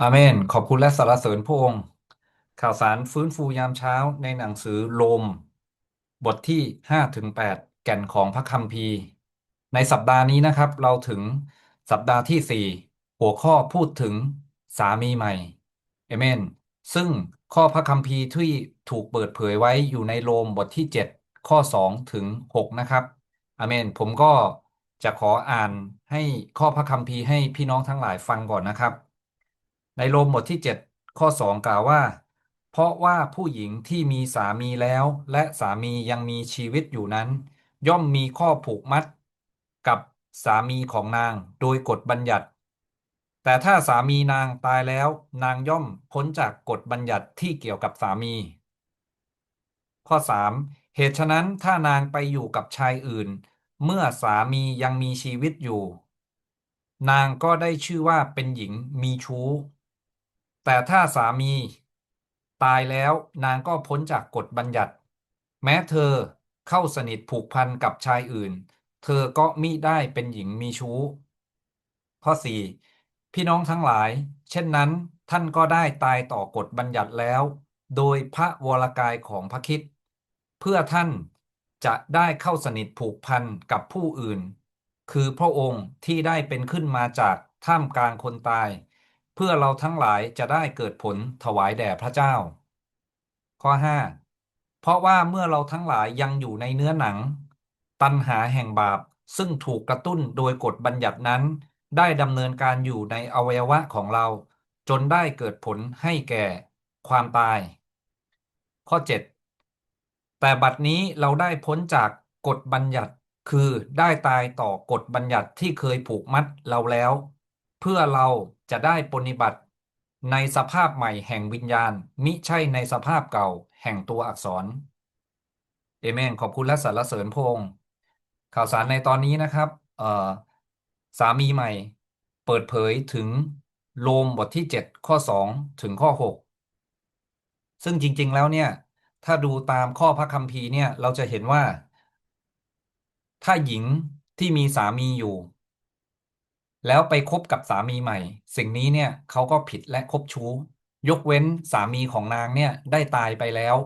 อาเมน ขอบคุณและสรรเสริญพระองค์ ข่าวสารฟื้นฟูยามเช้าในหนังสือโรม บทที่ห้าถึงแปดแก่นของพระคัมภีร์ ในสัปดาห์นี้นะครับ เราถึงสัปดาห์ที่สี่หัวข้อพูดถึงสามีใหม่เอเมน ซึ่งข้อพระคัมภีร์ที่ถูกเปิดเผยไว้อยู่ในโรมบทที่เจ็ดข้อสองถึงหกนะครับอาเมน ผมก็จะขออ่านให้ข้อพระคัมภีร์ให้พี่น้องทั้งหลายฟังก่อนนะครับ ในโรมบทที่ 7 ข้อ 2 กล่าวว่า เพราะว่าผู้หญิงที่มีสามีแล้ว และสามียังมีชีวิตอยู่นั้น ย่อมมีข้อผูกมัด กับสามีของนางโดยกฎบัญญัติ แต่ถ้าสามีนางตายแล้ว นางย่อมพ้นจากกฎบัญญัติที่เกี่ยวกับสามี ข้อ 3 เหตุฉะนั้นถ้านางไปอยู่กับชายอื่น เมื่อสามียังมีชีวิตอยู่ นางก็ได้ชื่อว่าเป็นหญิงมีชู้ แต่ถ้าสามี ตายแล้วนางก็พ้นจากกฎบัญญัติ แม้เธอเข้าสนิทผูกพันกับชายอื่น เธอก็มิได้เป็นหญิงมีชู้ ข้อ 4 พี่น้องทั้งหลาย เช่นนั้นท่านก็ได้ตายต่อกฎบัญญัติแล้ว โดยพระวรกายของพระคริสต์เพื่อท่านจะได้เข้าสนิทผูกพันกับผู้อื่น คือพระองค์ที่ได้เป็นขึ้นมาจากท่ามกลางคนตาย พื่อเราทั้งหลายจะได้เกิดผลถวายแด่พระเจ้า ข้อ 5 เพราะว่าเมื่อเราทั้งหลายยังอยู่ในเนื้อหนัง ตัณหาแห่งบาปซึ่งถูกกระตุ้นโดยกฎบัญญัตินั้น ได้ดำเนินการอยู่ในอวัยวะของเรา จนได้เกิดผลให้แก่ ความตาย ข้อ 7 แต่บัดนี้เราได้พ้นจากกฎบัญญัติคือได้ตายต่อกฎบัญญัติที่เคยผูกมัดเราแล้ว เพื่อเรา จะได้ปฏิบัติในสภาพใหม่แห่งวิญญาณ มิใช่ในสภาพเก่าแห่งตัวอักษร เอเมน ขอบคุณและสรรเสริญพระองค์ข่าวสารในตอนนี้นะครับเอ่อสามีใหม่ เปิดเผยถึงโรมบทที่ 7 ข้อ 2 ถึงข้อ 6 ซึ่งจริง ๆ แล้วเนี่ย ถ้าดูตามข้อพระคัมภีร์เนี่ย เราจะเห็นว่า ถ้าหญิงที่มีสามีอยู่ แล้วไปคบกับสามีใหม่ สิ่งนี้เนี่ยเขาก็ผิดและคบชู้ ยกเว้นสามีของนางเนี่ยได้ตายไปแล้ว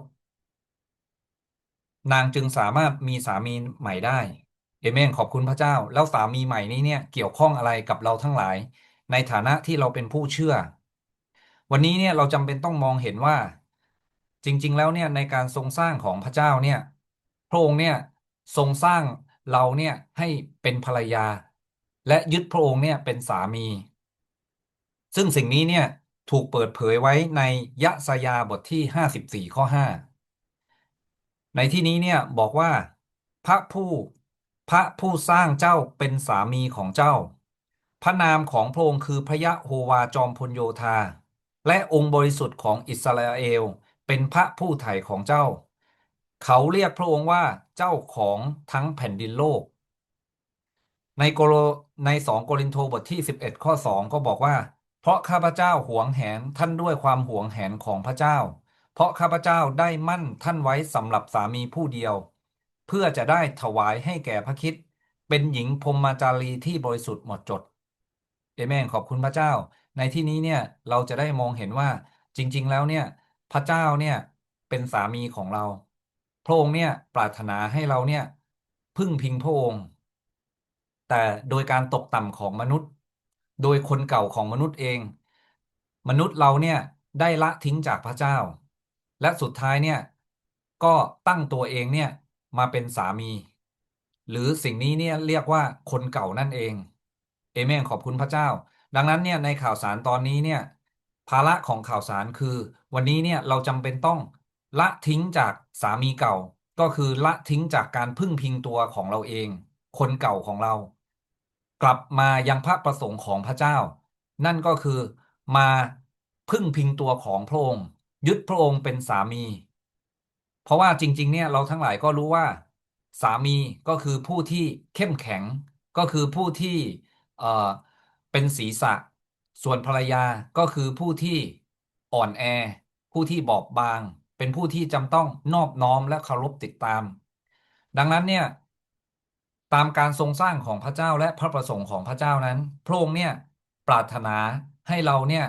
นางจึงสามารถมีสามีใหม่ได้เอเมนขอบคุณพระเจ้า แล้วสามีใหม่นี้เนี่ยเกี่ยวข้องอะไรกับเราทั้งหลาย ในฐานะที่เราเป็นผู้เชื่อ วันนี้เนี่ยเราจำเป็นต้องมองเห็นว่า จริง ๆ แล้วเนี่ยในการทรงสร้างของพระเจ้าเนี่ยพระองค์เนี่ยทรงสร้างเราเนี่ยให้เป็นภรรยา และยึดพระองค์เนี่ยเป็นสามี ซึ่งสิ่งนี้เนี่ยถูกเปิดเผยไว้ในยะสยาบทที่ 54 ข้อ 5 ในที่นี้เนี่ยบอกว่า พระผู้พระผู้สร้างเจ้าเป็นสามีของเจ้า พระนามของพระองค์คือพระยะโฮวาจอมพลโยธา และองค์บริสุทธิ์ของอิสราเอล เป็นพระผู้ไถ่ของเจ้า เขาเรียกพระองค์ว่าเจ้าของทั้งแผ่นดินโลก ในโกโลในสองโกรินโทบทที่11ข้อ2ก็บอกว่า เพราะข้าพเจ้าหวงแหนท่านด้วยความหวงแหนของพระเจ้า เพราะข้าพเจ้าได้มั่นท่านไว้สำหรับสามีผู้เดียว เพื่อจะได้ถวายให้แก่พระคริสต์เป็นหญิงพรหมจารีที่บริสุทธิ์หมดจดเอเมนขอบคุณพระเจ้า ในที่นี้เนี่ยเราจะได้มองเห็นว่าจริง ๆ แล้วเนี่ยพระเจ้าเนี่ยเป็นสามีของเรา พระองค์เนี่ยปรารถนาให้เราเนี่ยพึ่งพิงพระองค์ แต่โดยการตกต่ำของมนุษย์ โดยคนเก่าของมนุษย์เอง มนุษย์เราเนี่ยได้ละทิ้งจากพระเจ้า และสุดท้ายเนี่ยก็ตั้งตัวเองเนี่ยมาเป็นสามี หรือสิ่งนี้เนี่ยเรียกว่าคนเก่านั่นเองเอเมนขอบคุณพระเจ้า ดังนั้นเนี่ยในข่าวสารตอนนี้เนี่ยภาระของข่าวสารคือ วันนี้เนี่ยเราจำเป็นต้องละทิ้งจากสามีเก่า ก็คือละทิ้งจากการพึ่งพิงตัวของเราเอง คนเก่าของเรา กลับมายังพระประสงค์ของพระเจ้า นั่นก็คือมาพึ่งพิงตัวของพระองค์ยึดพระองค์เป็นสามี เพราะว่าจริง ๆ เนี่ยเราทั้งหลายก็รู้ว่า สามีก็คือผู้ที่เข้มแข็งก็คือผู้ที่เอ่อเป็นศีรษะ ส่วนภรรยาก็คือผู้ที่อ่อนแอ ผู้ที่บอบบาง เป็นผู้ที่จำต้องนอบน้อมและเคารพติดตาม ดังนั้นเนี่ย ตามการทรงสร้างของพระเจ้าและพระประสงค์ของพระเจ้านั้น พระองค์เนี่ยปรารถนาให้เราเนี่ย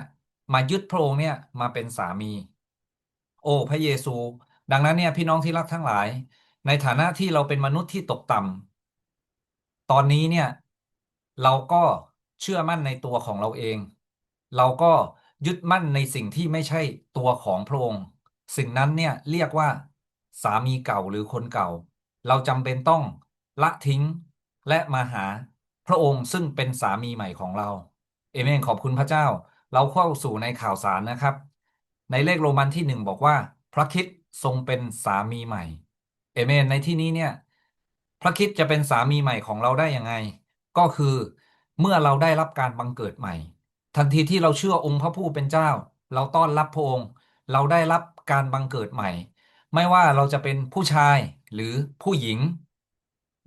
มายึดพระองค์เนี่ยมาเป็นสามี โอ้พระเยซู ดังนั้นเนี่ยพี่น้องที่รักทั้งหลาย ในฐานะที่เราเป็นมนุษย์ที่ตกต่ำตอนนี้เนี่ยเราก็เชื่อมั่นในตัวของเราเอง เราก็ยึดมั่นในสิ่งที่ไม่ใช่ตัวของพระองค์ สิ่งนั้นเนี่ยเรียกว่าสามีเก่าหรือคนเก่า เราจำเป็นต้อง ละทิ้งและมาหาพระองค์ซึ่งเป็นสามีใหม่ของเรา เอเมนขอบคุณพระเจ้า เราเข้าสู่ในข่าวสารนะครับ ในเลขโรมันที่หนึ่งบอกว่า พระคริสต์ทรงเป็นสามีใหม่ เอเมนในที่นี้เนี่ย พระคริสต์จะเป็นสามีใหม่ของเราได้ยังไง ก็คือเมื่อเราได้รับการบังเกิดใหม่ ทันทีที่เราเชื่อองค์พระผู้เป็นเจ้า เราต้อนรับพระองค์ เราได้รับการบังเกิดใหม่ ไม่ว่าเราจะเป็นผู้ชายหรือผู้หญิง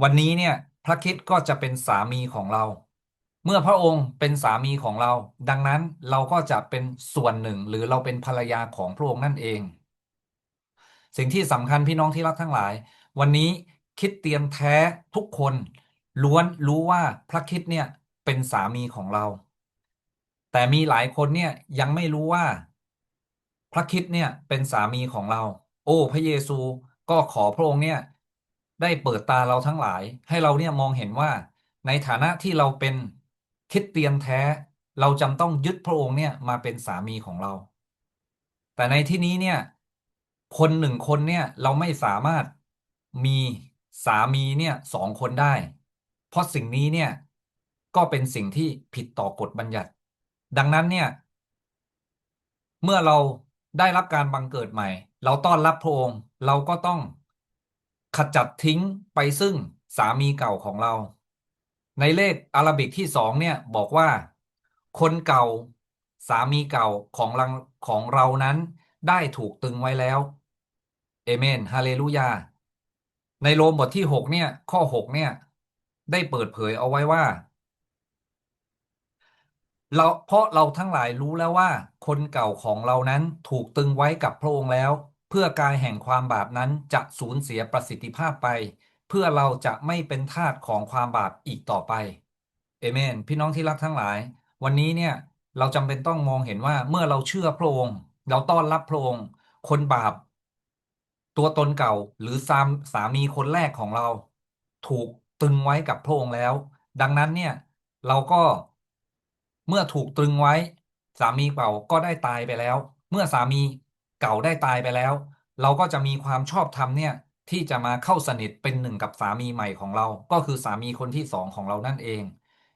วันนี้เนี่ยพระคริสต์ก็จะเป็นสามีของเรา เมื่อพระองค์เป็นสามีของเรา ดังนั้นเราก็จะเป็นส่วนหนึ่งหรือเราเป็นภรรยาของพระองค์นั่นเอง สิ่งที่สำคัญพี่น้องที่รักทั้งหลาย วันนี้คิดเตรียนแท้ทุกคนล้วนรู้ว่าพระคริสต์เนี่ยเป็นสามีของเรา แต่มีหลายคนเนี่ยยังไม่รู้ว่า พระคริสต์เนี่ยเป็นสามีของเรา โอ้ พระเยซูก็ขอพระองค์เนี่ย ได้เปิดตาเราทั้งหลาย ให้เราเนี่ยมองเห็นว่า ในฐานะที่เราเป็นคริสเตียนแท้ เราจำต้องยึดพระองค์เนี่ยมาเป็นสามีของเรา แต่ในที่นี้เนี่ย คนหนึ่งคนเนี่ยเราไม่สามารถมีสามีเนี่ยสองคนได้ เพราะสิ่งนี้เนี่ยก็เป็นสิ่งที่ผิดต่อกฎบัญญัติ ดังนั้นเนี่ยเมื่อเราได้รับการบังเกิดใหม่ เราต้อนรับพระองค์ เราก็ต้อง ขจัดทิ้งไปซึ่งสามีเก่าของเรา ในเลขอาราบิกที่สองเนี่ยบอกว่า คนเก่าสามีเก่าของเราของเรานั้นได้ถูกตึงไว้แล้ว เอเมนฮาเลลูยา ในโรมบทที่หกเนี่ย ข้อหกเนี่ย ได้เปิดเผยเอาไว้ว่า เราเพราะเราทั้งหลายรู้แล้วว่า คนเก่าของเรานั้นถูกตึงไว้กับพระองค์แล้ว เพื่อกายแห่งความบาปนั้นจะสูญเสียประสิทธิภาพไป เพื่อเราจะไม่เป็นทาสของความบาปอีกต่อไปเอเมน พี่น้องที่รักทั้งหลาย วันนี้เนี่ยเราจำเป็นต้องมองเห็นว่าเมื่อเราเชื่อพระองค์ เราต้อนรับพระองค์ คนบาป ตัวตนเก่าหรือสามสามีคนแรกของเรา ถูกตึงไว้กับพระองค์แล้ว ดังนั้นเนี่ยเราก็เมื่อถูกตรึงไว้ สามีเก่าก็ได้ตายไปแล้ว เมื่อสามี เก่าได้ตายไปแล้ว เราก็จะมีความชอบธรรมเนี่ยที่จะมาเข้าสนิทเป็นหนึ่งกับสามีใหม่ของเรา ก็คือสามีคนที่สองของเรานั่นเอง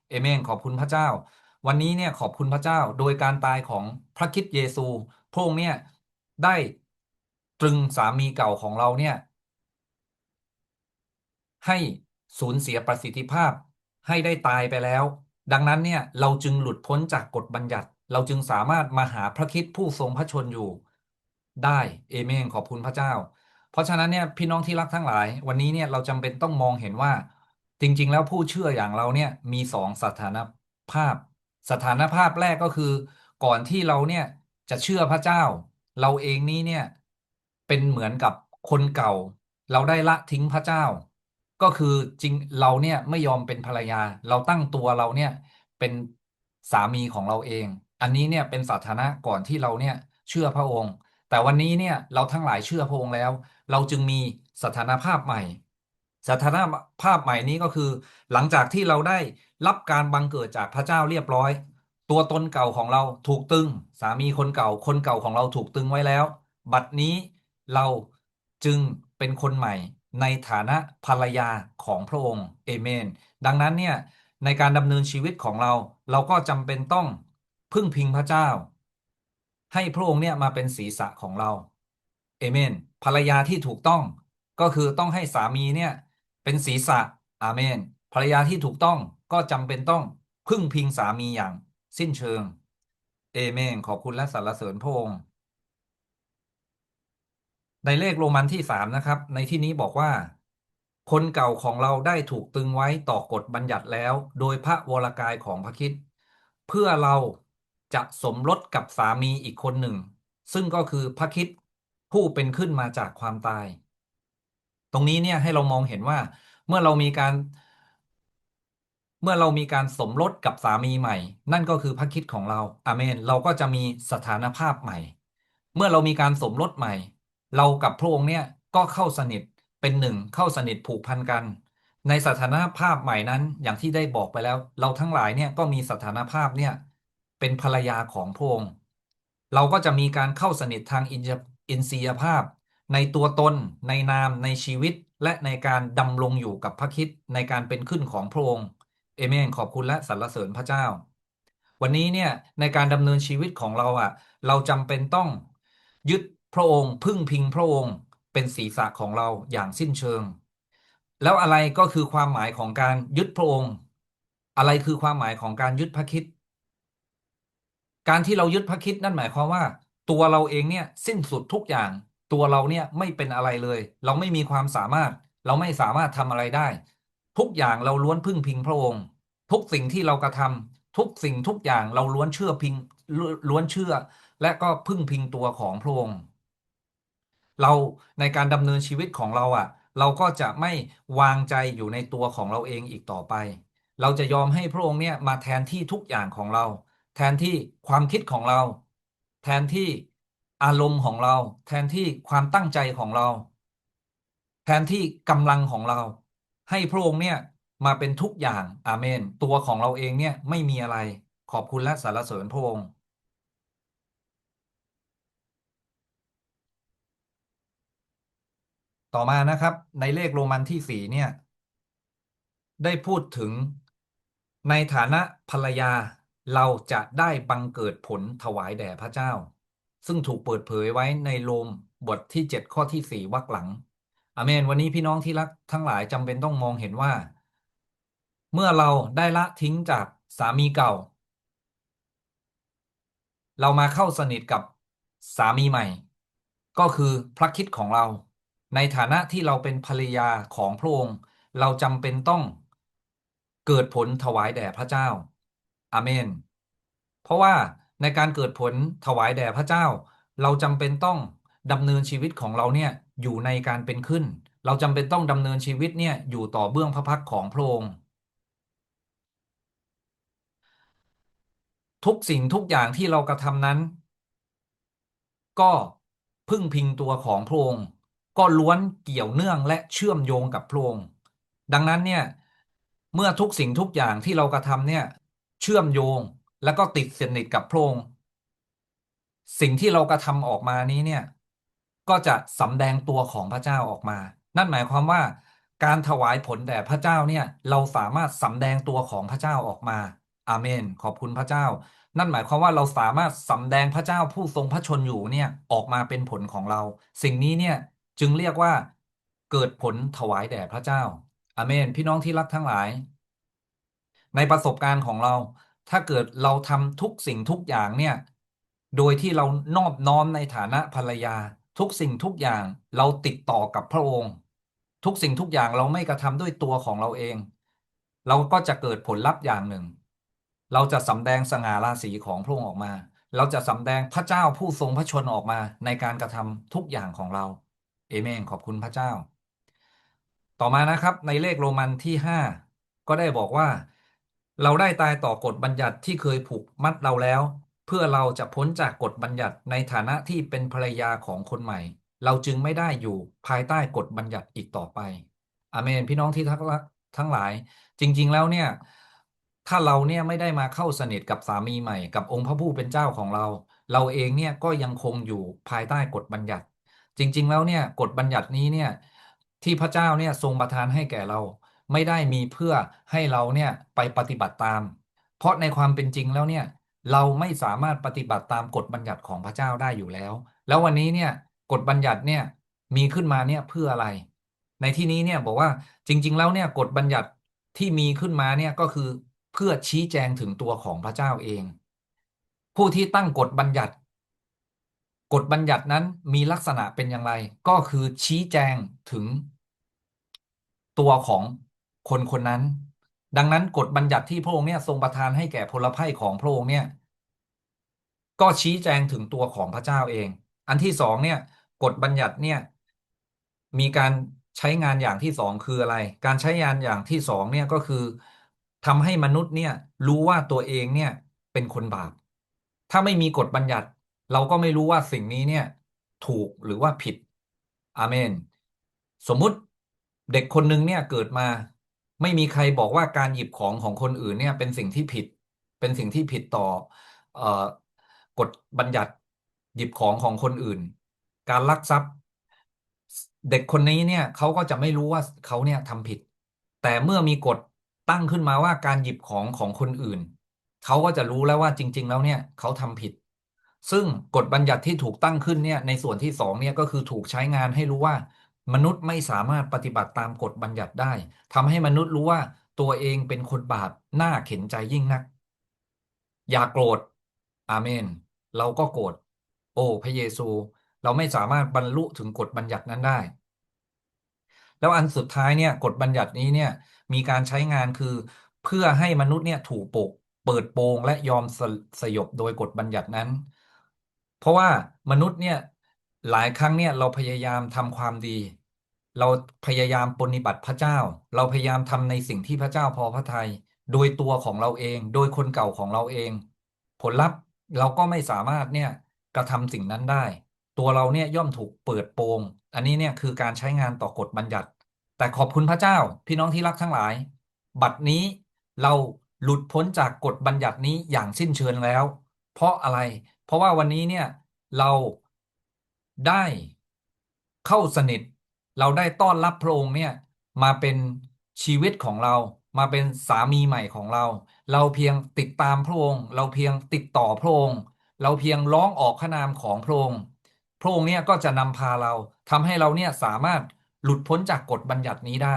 เอเมนขอบคุณพระเจ้า วันนี้เนี่ยขอบคุณพระเจ้าโดยการตายของพระคริสต์เยซูพระองค์เนี่ยได้ตรึงสามีเก่าของเราเนี่ยให้สูญเสียประสิทธิภาพให้ได้ตายไปแล้ว ดังนั้นเนี่ยเราจึงหลุดพ้นจากกฎบัญญัติ เราจึงสามารถมาหาพระคริสต์ผู้ทรงพระชนอยู่ ได้เอเมนขอบคุณพระเจ้า เพราะฉะนั้นเนี่ยพี่น้องที่รักทั้งหลาย วันนี้เนี่ยเราจำเป็นต้องมองเห็นว่า จริง ๆ แล้วผู้เชื่ออย่างเราเนี่ยมีสองสถานภาพ สถานภาพแรกก็คือ ก่อนที่เราเนี่ยจะเชื่อพระเจ้า เราเองนี้เนี่ยเป็นเหมือนกับคนเก่า เราได้ละทิ้งพระเจ้า ก็คือจริงเราเนี่ยไม่ยอมเป็นภรรยา เราตั้งตัวเราเนี่ยเป็นสามีของเราเอง อันนี้เนี่ยเป็นสถานะก่อนที่เราเนี่ยเชื่อพระองค์ แต่วันนี้เนี่ยเราทั้งหลายเชื่อพระองค์แล้ว เราจึงมีสถานภาพใหม่ สถานภาพใหม่นี้ก็คือ หลังจากที่เราได้รับการบังเกิดจากพระเจ้าเรียบร้อย ตัวตนเก่าของเราถูกตึง สามีคนเก่าคนเก่าของเราถูกตึงไว้แล้ว บัดนี้เราจึงเป็นคนใหม่ในฐานะภรรยาของพระองค์เอเมน ดังนั้นเนี่ยในการดำเนินชีวิตของเรา เราก็จำเป็นต้องพึ่งพิงพระเจ้า ให้พระองค์เนี่ยมาเป็นศีรษะของเราเอเมนภรรยาที่ถูกต้องก็คือต้องให้สามีเนี่ยเป็นศีรษะอาเมนภรรยาที่ถูกต้องก็จำเป็นต้องพึ่งพิงสามีอย่างสิ้นเชิง เอเมนขอบคุณและสรรเสริญพระองค์ ในเลขโรมันที่สามนะครับ ในที่นี้บอกว่า คนเก่าของเราได้ถูกตึงไว้ต่อกฎบัญญัติแล้ว โดยพระวรกายของพระคริสต์เพื่อเรา จะสมรสกับสามีอีกคนหนึ่ง ซึ่งก็คือพระคริสต์ผู้เป็นขึ้นมาจากความตาย ตรงนี้เนี่ยให้เรามองเห็นว่า เมื่อเรามีการ เมื่อเรามีการสมรสกับสามีใหม่ นั่นก็คือพระคริสต์ของเราอาเมน เราก็จะมีสถานภาพใหม่ เมื่อเรามีการสมรสใหม่ เรากับพระองค์เนี่ยก็เข้าสนิทเป็นหนึ่งเข้าสนิทผูกพันกัน ในสถานภาพใหม่นั้นอย่างที่ได้บอกไปแล้ว เราทั้งหลายเนี่ยก็มีสถานภาพเนี่ย เป็นภรรยาของพระองค์ เราก็จะมีการเข้าสนิททางอินทรียภาพ ในตัวตน ในนามในชีวิต และในการดำรงอยู่กับพระคริสต์ในการเป็นขึ้นของพระองค์เอเมนขอบคุณและสรรเสริญพระเจ้า วันนี้เนี่ยในการดำเนินชีวิตของเราอะ เราจำเป็นต้อง ยึดพระองค์ พึ่งพิงพระองค์ เป็นศีรษะของเราอย่างสิ้นเชิง แล้วอะไรก็คือความหมายของการยึดพระองค์ อะไรคือความหมายของการยึดพระคริสต์ การที่เรายึดพระคริสต์นั่นหมายความว่า ตัวเราเองเนี่ยสิ้นสุดทุกอย่าง ตัวเราเนี่ยไม่เป็นอะไรเลย เราไม่มีความสามารถ เราไม่สามารถทำอะไรได้ ทุกอย่างเราล้วนพึ่งพิงพระองค์ ทุกสิ่งที่เรากระทำทุกสิ่งทุกอย่างเราล้วนเชื่อพิงล้วนเชื่อ และก็พึ่งพิงตัวของพระองค์เราในการดำเนินชีวิตของเราอะ เราก็จะไม่วางใจอยู่ในตัวของเราเองอีกต่อไป เราจะยอมให้พระองค์เนี่ยมาแทนที่ทุกอย่างของเรา แทนที่ความคิดของเรา แทนที่อารมณ์ของเรา แทนที่ความตั้งใจของเรา แทนที่กำลังของเรา ให้พระองค์เนี่ยมาเป็นทุกอย่างอาเมน ตัวของเราเองเนี่ยไม่มีอะไรขอบคุณและสรรเสริญพระองค์ต่อมานะครับในเลขโรมันที่สี่เนี่ย ได้พูดถึงในฐานะภรรยา เราจะได้บังเกิดผลถวายแด่พระเจ้า ซึ่งถูกเปิดเผยไว้ในโรมบทที่ 7 ข้อที่ 4วรรคหลังอเมน วันนี้พี่น้องที่รักทั้งหลายจำเป็นต้องมองเห็นว่า เมื่อเราได้ละทิ้งจากสามีเก่า เรามาเข้าสนิทกับสามีใหม่ ก็คือพระคริสต์ของเรา ในฐานะที่เราเป็นภรรยาของพระองค์ เราจำเป็นต้องเกิดผลถวายแด่พระเจ้า อาเมน เพราะว่าในการเกิดผลถวายแด่พระเจ้า เราจำเป็นต้องดำเนินชีวิตของเราเนี่ยอยู่ในการเป็นขึ้น เราจำเป็นต้องดำเนินชีวิตเนี่ยอยู่ต่อเบื้องพระพักของพระองค์ทุกสิ่งทุกอย่างที่เรากระทำนั้น ก็พึ่งพิงตัวของพระองค์ก็ล้วนเกี่ยวเนื่องและเชื่อมโยงกับพระองค์ดังนั้นเนี่ยเมื่อทุกสิ่งทุกอย่างที่เรากระทำเนี่ย เชื่อมโยงแล้วก็ติดสนิทกับพระองค์สิ่งที่เรากระทำออกมานี้เนี่ย ก็จะสำแดงตัวของพระเจ้าออกมา นั่นหมายความว่า การถวายผลแด่พระเจ้าเนี่ย เราสามารถสำแดงตัวของพระเจ้าออกมาอาเมน ขอบคุณพระเจ้า นั่นหมายความว่าเราสามารถสำแดงพระเจ้าผู้ทรงพระชนอยู่เนี่ยออกมาเป็นผลของเรา สิ่งนี้เนี่ยจึงเรียกว่าเกิดผลถวายแด่พระเจ้าอาเมน พี่น้องที่รักทั้งหลาย ในประสบการณ์ของเรา ถ้าเกิดเราทำทุกสิ่งทุกอย่างเนี่ย โดยที่เรานอบน้อมในฐานะภรรยา ทุกสิ่งทุกอย่างเราติดต่อกับพระองค์ ทุกสิ่งทุกอย่างเราไม่กระทำด้วยตัวของเราเอง เราก็จะเกิดผลลัพธ์อย่างหนึ่ง เราจะสำแดงสง่าราศีของพระองค์ออกมา เราจะสำแดงพระเจ้าผู้ทรงพระชนออกมาในการกระทำทุกอย่างของเราเอเมนขอบคุณพระเจ้า ต่อมานะครับในเลขโรมันที่ 5 ก็ได้บอกว่า เราได้ตายต่อกฎบัญญัติที่เคยผูกมัดเราแล้ว เพื่อเราจะพ้นจากกฎบัญญัติในฐานะที่เป็นภรรยาของคนใหม่ เราจึงไม่ได้อยู่ภายใต้กฎบัญญัติอีกต่อไปอเมนพี่น้องที่ทักทั้งหลาย จริง ๆ แล้วเนี่ย ถ้าเราเนี่ยไม่ได้มาเข้าสนิทกับสามีใหม่ กับองค์พระผู้เป็นเจ้าของเรา เราเองเนี่ยก็ยังคงอยู่ภายใต้กฎบัญญัติ จริง ๆ แล้วเนี่ยกฎบัญญัตินี้เนี่ยที่พระเจ้าเนี่ยทรงประทานให้แก่เรา ไม่ได้มีเพื่อให้เราเนี่ยไปปฏิบัติตาม เพราะในความเป็นจริงแล้วเนี่ยเราไม่สามารถปฏิบัติตามกฎบัญญัติของพระเจ้าได้อยู่แล้ว แล้ววันนี้เนี่ยกฎบัญญัติเนี่ยมีขึ้นมาเนี่ยเพื่ออะไร ในที่นี้เนี่ยบอกว่าจริง ๆ แล้วเนี่ยกฎบัญญัติที่มีขึ้นมาเนี่ยก็คือเพื่อชี้แจงถึงตัวของพระเจ้าเอง ผู้ที่ตั้งกฎบัญญัติ กฎบัญญัตินั้นมีลักษณะเป็นอย่างไร ก็คือชี้แจงถึงตัวของ คนคนนั้น ดังนั้นกฎบัญญัติที่พระองค์เนี่ยทรงประทานให้แก่พลไพ่ของพระองค์เนี่ยก็ชี้แจงถึงตัวของพระเจ้าเอง อันที่สองเนี่ยกฎบัญญัติเนี่ยมีการใช้งานอย่างที่สองคืออะไร การใช้งานอย่างที่สองเนี่ยก็คือทำให้มนุษย์เนี่ยรู้ว่าตัวเองเนี่ยเป็นคนบาป ถ้าไม่มีกฎบัญญัติ เราก็ไม่รู้ว่าสิ่งนี้เนี่ยถูกหรือว่าผิดอาเมน สมมุติเด็กคนหนึ่งเนี่ยเกิดมา ไม่มีใครบอกว่าการหยิบของของคนอื่นเนี่ย เป็นสิ่งที่ผิด เป็นสิ่งที่ผิดต่อ เอ่อกฎบัญญัติหยิบของของคนอื่น การลักทรัพย์ เด็กคนนี้เนี่ยเขาก็จะไม่รู้ว่าเขาเนี่ยทำผิด แต่เมื่อมีกฎตั้งขึ้นมาว่าการหยิบของของคนอื่นเขาก็จะรู้แล้วว่าจริง ๆ แล้วเนี่ยเขาทำผิด ซึ่งกฎบัญญัติที่ถูกตั้งขึ้นเนี่ย ในส่วนที่สองเนี่ยก็คือถูกใช้งานให้รู้ว่า มนุษย์ไม่สามารถปฏิบัติตามกฎบัญญัติได้ทำให้มนุษย์รู้ว่าตัวเองเป็นคนบาปน่าเข็นใจยิ่งนัก อย่าโกรธอาเมน เราก็โกรธโอ้พระเยซู เราไม่สามารถบรรลุถึงกฎบัญญัตินั้นได้ แล้วอันสุดท้ายเนี่ยกฎบัญญัตินี้เนี่ยมีการใช้งานคือเพื่อให้มนุษย์เนี่ยถูกปกเปิดโปงและยอมสสยบโดยกฎบัญญัตินั้น เพราะว่ามนุษย์เนี่ย หลายครั้งเนี่ยเราพยายามทำความดี เราพยายามปฏิบัติพระเจ้า เราพยายามทำในสิ่งที่พระเจ้าพอพระทัยโดยตัวของเราเอง โดยคนเก่าของเราเอง ผลลัพธ์เราก็ไม่สามารถเนี่ยกระทำสิ่งนั้นได้ ตัวเราเนี่ยย่อมถูกเปิดโปง อันนี้เนี่ยคือการใช้งานต่อกฎบัญญัติ แต่ขอบคุณพระเจ้า พี่น้องที่รักทั้งหลาย บัดนี้เราหลุดพ้นจากกฎบัญญัตินี้อย่างสิ้นเชิงแล้ว เพราะอะไร เพราะว่าวันนี้เนี่ยเรา ได้เข้าสนิท เราได้ต้อนรับพระองค์เนี่ย มาเป็นชีวิตของเรา มาเป็นสามีใหม่ของเรา เราเพียงติดตามพระองค์ เราเพียงติดต่อพระองค์ เราเพียงร้องออกขนามของพระองค์ พระองค์เนี่ยก็จะนำพาเราทำให้เราเนี่ยสามารถหลุดพ้นจากกฎบัญญัตินี้ได้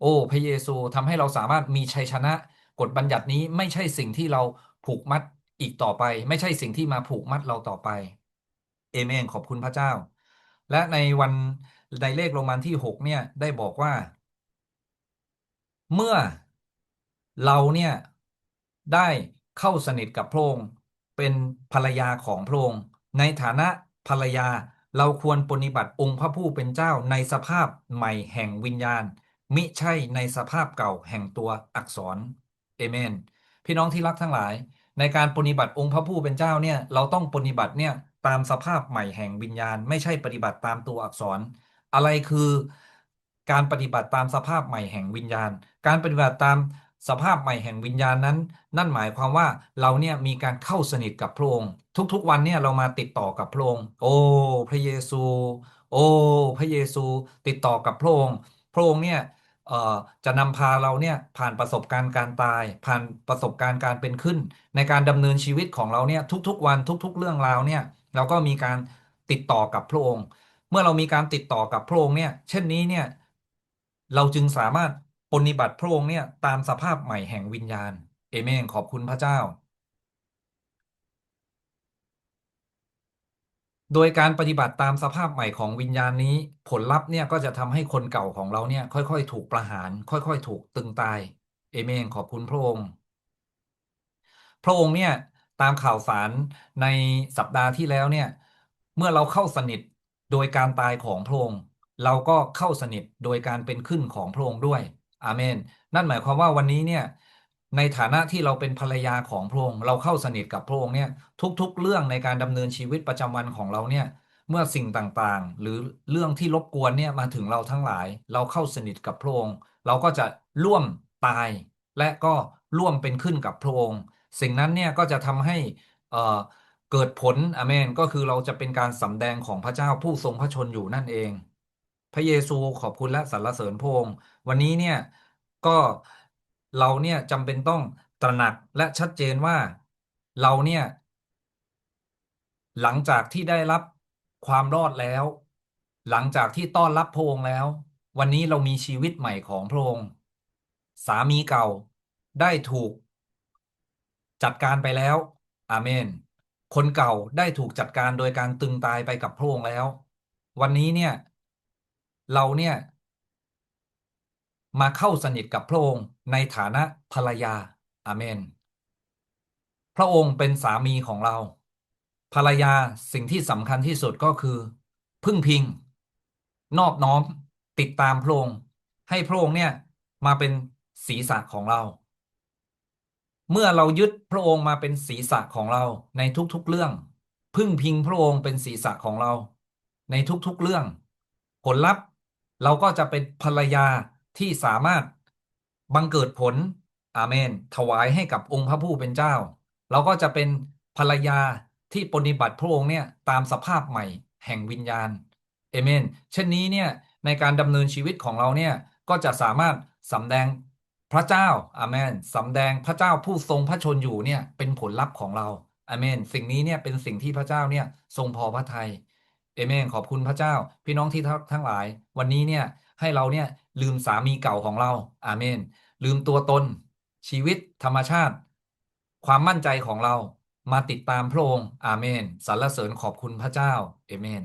โอ้ พระเยซูทำให้เราสามารถมีชัยชนะ กฎบัญญัตินี้ไม่ใช่สิ่งที่เราผูกมัดอีกต่อไป ไม่ใช่สิ่งที่มาผูกมัดเราต่อไป เอเมนขอบคุณพระเจ้า และในวันในเลขโรมันที่หกเนี่ยได้บอกว่า เมื่อเราเนี่ยได้เข้าสนิทกับพระองค์เป็นภรรยาของพระองค์ในฐานะภรรยาเราควรปฏิบัติองค์พระผู้เป็นเจ้าในสภาพใหม่แห่งวิญญาณ มิใช่ในสภาพเก่าแห่งตัวอักษรเอเมน พี่น้องที่รักทั้งหลาย ในการปฏิบัติองค์พระผู้เป็นเจ้าเนี่ยเราต้องปฏิบัติเนี่ย ตามสภาพใหม่แห่งวิญญาณ ไม่ใช่ปฏิบัติตามตัวอักษร อะไรคือการปฏิบัติตามสภาพใหม่แห่งวิญญาณ การปฏิบัติตามสภาพใหม่แห่งวิญญาณนั้น นั่นหมายความว่าเราเนี่ยมีการเข้าสนิทกับพระองค์ ทุกๆวันเนี่ยเรามาติดต่อกับพระองค์โอ้พระเยซู โอ้พระเยซูติดต่อกับพระองค์พระองค์เนี่ยจะนำพาเราเนี่ยผ่านประสบการณ์การตาย ผ่านประสบการณ์การเป็นขึ้น ในการดำเนินชีวิตของเราเนี่ยทุกๆวันทุก ๆ เรื่องราวเนี่ย เราก็มีการติดต่อกับพระองค์ เมื่อเรามีการติดต่อกับพระองค์เนี่ย เช่นนี้เนี่ย เราจึงสามารถปฏิบัติพระองค์เนี่ยตามสภาพใหม่แห่งวิญญาณ เอเมนขอบคุณพระเจ้า โดยการปฏิบัติตามสภาพใหม่ของวิญญาณนี้ ผลลัพธ์เนี่ยก็จะทำให้คนเก่าของเราเนี่ย ค่อยๆ ถูกประหาร ค่อย ๆ ถูกตึงตาย เอเมนขอบคุณพระองค์ พระองค์เนี่ย ตามข่าวสารในสัปดาห์ที่แล้วเนี่ย เมื่อเราเข้าสนิทโดยการตายของพระองค์เราก็เข้าสนิทโดยการเป็นขึ้นของพระองค์ด้วย อาเมน นั่นหมายความว่าวันนี้เนี่ยในฐานะที่เราเป็นภรรยาของพระองค์เราเข้าสนิทกับพระองค์เนี่ยทุก ๆ เรื่องในการดำเนินชีวิตประจำวันของเราเนี่ยเมื่อสิ่งต่างๆ หรือเรื่องที่รบกวนเนี่ยมาถึงเราทั้งหลาย เราเข้าสนิทกับพระองค์เราก็จะร่วมตาย และก็ร่วมเป็นขึ้นกับพระองค์ สิ่งนั้นเนี่ยก็จะทำให้เเกิดผลอเมนก็คือเราจะเป็นการสำแดงของพระเจ้าผู้ทรงพระชนอยู่นั่นเอง พระเยซูขอบคุณและสรรเสริญพระองค์วันนี้เนี่ยก็เราเนี่ยจำเป็นต้องตระหนักและชัดเจนว่าเราเนี่ยหลังจากที่ได้รับความรอดแล้ว หลังจากที่ต้อนรับพระองค์แล้ว วันนี้เรามีชีวิตใหม่ของพระองค์สามีเก่าได้ถูก จัดการไปแล้วอาเมน คนเก่าได้ถูกจัดการโดยการตึงตายไปกับพระองค์แล้ว วันนี้เนี่ย เราเนี่ย มาเข้าสนิทกับพระองค์ในฐานะภรรยาอาเมน พระองค์เป็นสามีของเรา ภรรยาสิ่งที่สำคัญที่สุดก็คือ พึ่งพิง นอบน้อมติดตามพระองค์ให้พระองค์เนี่ยมาเป็นศีรษะของเรา เมื่อเรายึดพระองค์มาเป็นศีรษะของเราในทุกๆเรื่อง พึ่งพิงพระองค์เป็นศีรษะของเรา ในทุกๆเรื่อง ผลลัพธ์เราก็จะเป็นภรรยาที่สามารถบังเกิดผลอาเมน ถวายให้กับองค์พระผู้เป็นเจ้า เราก็จะเป็นภรรยาที่ปฏิบัติพระองค์เนี่ยตามสภาพใหม่แห่งวิญญาณเอเมน เช่นนี้เนี่ยในการดำเนินชีวิตของเราเนี่ยก็จะสามารถสำแดง พระเจ้าอาเมนสำแดงพระเจ้าผู้ทรงพระชนอยู่เนี่ยเป็นผลลัพธ์ของเราอาเมน สิ่งนี้เนี่ยเป็นสิ่งที่พระเจ้าเนี่ยทรงพอพระทัยเอเมนขอบคุณพระเจ้า พี่น้องที่ทั้งหลาย วันนี้เนี่ยให้เราเนี่ยลืมสามีเก่าของเราอาเมน ลืมตัวตน ชีวิตธรรมชาติ ความมั่นใจของเรามาติดตามพระองค์อาเมนสรรเสริญขอบคุณพระเจ้าเอเมน